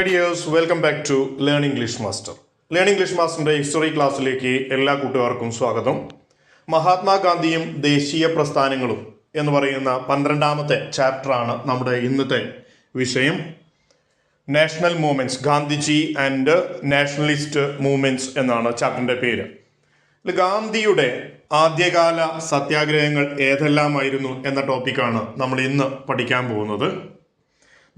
My dears welcome back to learn English master. Learn English മാസ്റ്ററിന്റെ history ക്ലാസ്സിലേക്ക് എല്ലാ കൂട്ടുകാർക്കും സ്വാഗതം. മഹാത്മാഗാന്ധിയും ദേശീയ പ്രസ്ഥാനങ്ങളും എന്ന് പറയുന്ന പന്ത്രണ്ടാമത്തെ ചാപ്റ്ററാണ് നമ്മുടെ ഇന്നത്തെ വിഷയം. National movements Gandhiji and nationalist movements എന്നാണ് ചാപ്റ്ററിന്റെ പേര്. ഗാന്ധിയുടെ ആദ്യകാല സത്യാഗ്രഹങ്ങൾ ഏതെല്ലാമായിരുന്നു എന്ന ടോപ്പിക്കാണ് നമ്മൾ ഇന്ന് പഠിക്കാൻ പോകുന്നത്.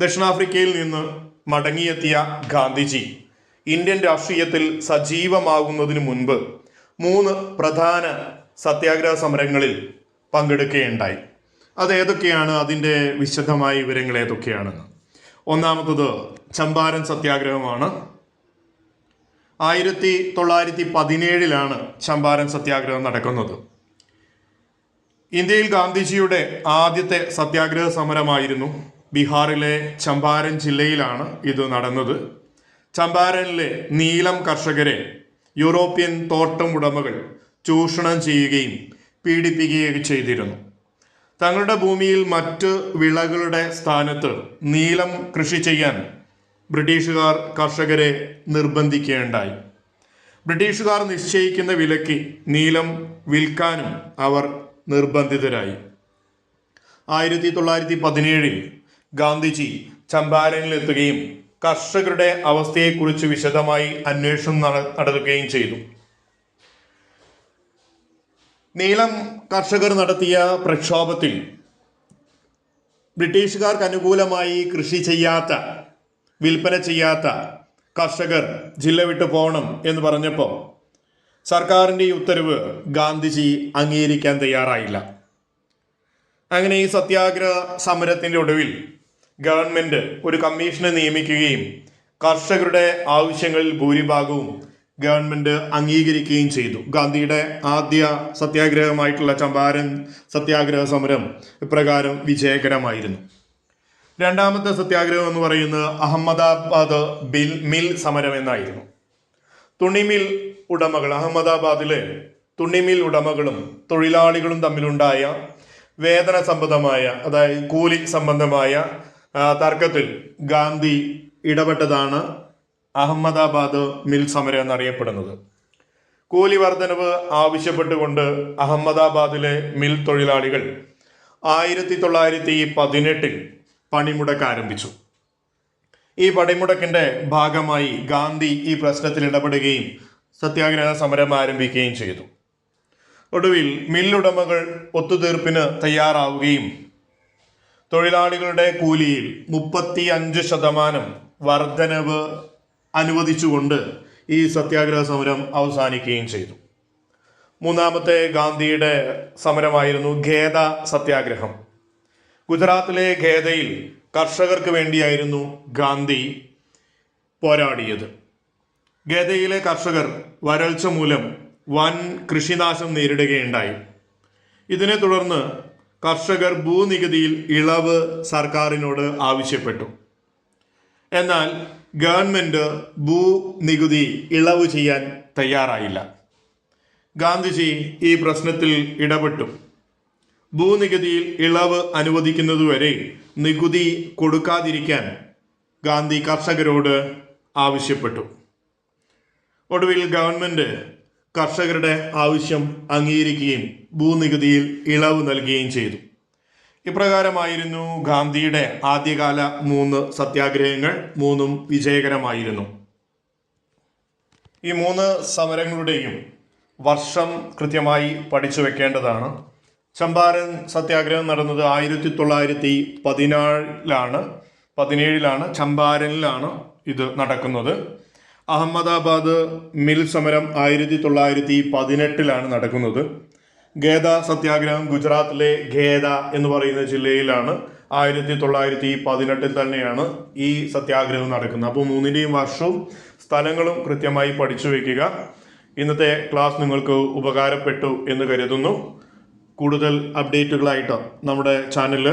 ദക്ഷിണാഫ്രിക്കയിൽ നിന്ന് മടങ്ങിയെത്തിയ ഗാന്ധിജി. ഇന്ത്യൻ രാഷ്ട്രീയത്തിൽ സജീവമാകുന്നതിന് മുൻപ് മൂന്ന് പ്രധാന സത്യാഗ്രഹ സമരങ്ങളിൽ പങ്കെടുക്കുകയുണ്ടായി. അത് ഏതൊക്കെയാണ്? അതിന്റെ വിശദമായ വിവരങ്ങൾ ഏതൊക്കെയാണെന്ന്. ഒന്നാമത്തത് ചമ്പാരൻ സത്യാഗ്രഹമാണ്. ആയിരത്തി തൊള്ളായിരത്തി പതിനേഴിലാണ് ചമ്പാരൻ സത്യാഗ്രഹം നടക്കുന്നത്. ഇന്ത്യയിൽ ഗാന്ധിജിയുടെ ആദ്യത്തെ സത്യാഗ്രഹ സമരമായിരുന്നു ബീഹാറിലെ ചമ്പാരൻ ജില്ലയിലാണ് ഇത് നടന്നത്. ചമ്പാരനിലെ നീലം കർഷകരെ യൂറോപ്യൻ തോട്ടം ഉടമകൾ ചൂഷണം ചെയ്യുകയും പീഡിപ്പിക്കുകയും ചെയ്തിരുന്നു. തങ്ങളുടെ ഭൂമിയിൽ മറ്റ് വിളകളുടെ സ്ഥാനത്ത് നീലം കൃഷി ചെയ്യാൻ ബ്രിട്ടീഷുകാർ കർഷകരെ നിർബന്ധിക്കുകയുണ്ടായി. ബ്രിട്ടീഷുകാർ നിശ്ചയിക്കുന്ന വിലയ്ക്ക് നീലം വിൽക്കാനും അവർ നിർബന്ധിതരായി. ആയിരത്തി തൊള്ളായിരത്തി പതിനേഴിൽ ഗാന്ധിജി ചമ്പാരനിൽ എത്തുകയും കർഷകരുടെ അവസ്ഥയെക്കുറിച്ച് വിശദമായി അന്വേഷണം നട- നടത്തുകയും ചെയ്തു. നീലം കർഷകർ നടത്തിയ പ്രക്ഷോഭത്തിൽ ബ്രിട്ടീഷുകാർക്ക് അനുകൂലമായി കൃഷി ചെയ്യാത്ത വിൽപ്പന ചെയ്യാത്ത കർഷകർ ജില്ല വിട്ടു പോകണം എന്ന് പറഞ്ഞപ്പോൾ സർക്കാരിന്റെ ഈ ഉത്തരവ് ഗാന്ധിജി അംഗീകരിക്കാൻ തയ്യാറായില്ല. അങ്ങനെ ഈ സത്യാഗ്രഹ സമരത്തിന്റെ ഒടുവിൽ ഗവൺമെന്റ് ഒരു കമ്മീഷനെ നിയമിക്കുകയും കർഷകരുടെ ആവശ്യങ്ങളിൽ ഭൂരിഭാഗവും ഗവൺമെന്റ് അംഗീകരിക്കുകയും ചെയ്തു. ഗാന്ധിയുടെ ആദ്യ സത്യാഗ്രഹമായിട്ടുള്ള ചമ്പാരൻ സത്യാഗ്രഹ സമരം ഇപ്രകാരം വിജയകരമായിരുന്നു. രണ്ടാമത്തെ സത്യാഗ്രഹം എന്ന് പറയുന്നത് അഹമ്മദാബാദ് ബിൽ മിൽ സമരം എന്നായിരുന്നു. തുണിമിൽ ഉടമകൾ അഹമ്മദാബാദിലെ തുണിമിൽ ഉടമകളും തൊഴിലാളികളും തമ്മിലുണ്ടായ വേതന സംബന്ധമായ അതായത് കൂലി സംബന്ധമായ തർക്കത്തിൽ ഗാന്ധി ഇടപെട്ടതാണ് അഹമ്മദാബാദ് മിൽ സമരം എന്നറിയപ്പെടുന്നത്. കൂലി വർധനവ് ആവശ്യപ്പെട്ടുകൊണ്ട് അഹമ്മദാബാദിലെ മിൽ തൊഴിലാളികൾ ആയിരത്തി തൊള്ളായിരത്തി പതിനെട്ടിൽ പണിമുടക്ക് ആരംഭിച്ചു. ഈ പണിമുടക്കിന്റെ ഭാഗമായി ഗാന്ധി ഈ പ്രശ്നത്തിൽ ഇടപെടുകയും സത്യാഗ്രഹ സമരം ആരംഭിക്കുകയും ചെയ്തു. ഒടുവിൽ മില്ലുടമകൾ ഒത്തുതീർപ്പിന് തയ്യാറാവുകയും തൊഴിലാളികളുടെ കൂലിയിൽ മുപ്പത്തി അഞ്ച് ശതമാനം വർധനവ് അനുവദിച്ചുകൊണ്ട് ഈ സത്യാഗ്രഹ സമരം അവസാനിക്കുകയും ചെയ്തു. മൂന്നാമത്തെ ഗാന്ധിയുടെ സമരമായിരുന്നു ഖേദ സത്യാഗ്രഹം. ഗുജറാത്തിലെ ഖേദയിൽ കർഷകർക്ക് വേണ്ടിയായിരുന്നു ഗാന്ധി പോരാടിയത്. ഖേദയിലെ കർഷകർ വരൾച്ച മൂലം വൻ കൃഷിനാശം നേരിടുകയുണ്ടായി. ഇതിനെ തുടർന്ന് കർഷകർ ഭൂനികുതിയിൽ ഇളവ് സർക്കാരിനോട് ആവശ്യപ്പെട്ടു. എന്നാൽ ഗവൺമെന്റ് ഭൂനികുതി ഇളവ് ചെയ്യാൻ തയ്യാറായില്ല. ഗാന്ധിജി ഈ പ്രശ്നത്തിൽ ഇടപെട്ടു. ഭൂനികുതിയിൽ ഇളവ് അനുവദിക്കുന്നതുവരെ നികുതി കൊടുക്കാതിരിക്കാൻ ഗാന്ധി കർഷകരോട് ആവശ്യപ്പെട്ടു. ഒടുവിൽ ഗവൺമെന്റ് കർഷകരുടെ ആവശ്യം അംഗീകരിക്കുകയും ഭൂനികുതിയിൽ ഇളവ് നൽകുകയും ചെയ്തു. ഇപ്രകാരമായിരുന്നു ഗാന്ധിയുടെ ആദ്യകാല മൂന്ന് സത്യാഗ്രഹങ്ങൾ മൂന്നും വിജയകരമായിരുന്നു. ഈ മൂന്ന് സമരങ്ങളുടെയും വർഷം കൃത്യമായി പഠിച്ചു വെക്കേണ്ടതാണ്. ചമ്പാരൻ സത്യാഗ്രഹം നടന്നത് ആയിരത്തി തൊള്ളായിരത്തി പതിനാലിലാണ് പതിനേഴിലാണ് ചമ്പാരനിലാണ് ഇത് നടക്കുന്നത്. അഹമ്മദാബാദ് മിൽ സമരം ആയിരത്തി തൊള്ളായിരത്തി പതിനെട്ടിലാണ് നടക്കുന്നത്. ഖേദ സത്യാഗ്രഹം ഗുജറാത്തിലെ ഖേദ എന്ന് പറയുന്ന ജില്ലയിലാണ് ആയിരത്തി തൊള്ളായിരത്തി പതിനെട്ടിൽ തന്നെയാണ് ഈ സത്യാഗ്രഹം നടക്കുന്നത്. അപ്പോൾ മൂന്നിന്റെയും വർഷവും സ്ഥലങ്ങളും കൃത്യമായി പഠിച്ചു വയ്ക്കുക ഇന്നത്തെ ക്ലാസ് നിങ്ങൾക്ക് ഉപകാരപ്പെട്ടു എന്ന് കരുതുന്നു. കൂടുതൽ അപ്ഡേറ്റുകളായിട്ട് നമ്മുടെ ചാനൽ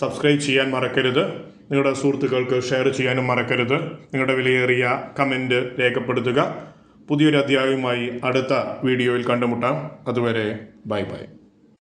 സബ്സ്ക്രൈബ് ചെയ്യാൻ മറക്കരുത്. നിങ്ങളുടെ സുഹൃത്തുക്കൾക്ക് ഷെയർ ചെയ്യാനും മറക്കരുത്. നിങ്ങളുടെ വിലയേറിയ കമന്റ് രേഖപ്പെടുത്തുക. പുതിയൊരു അധ്യായവുമായി അടുത്ത വീഡിയോയിൽ കണ്ടുമുട്ടാം. അതുവരെ ബൈ ബൈ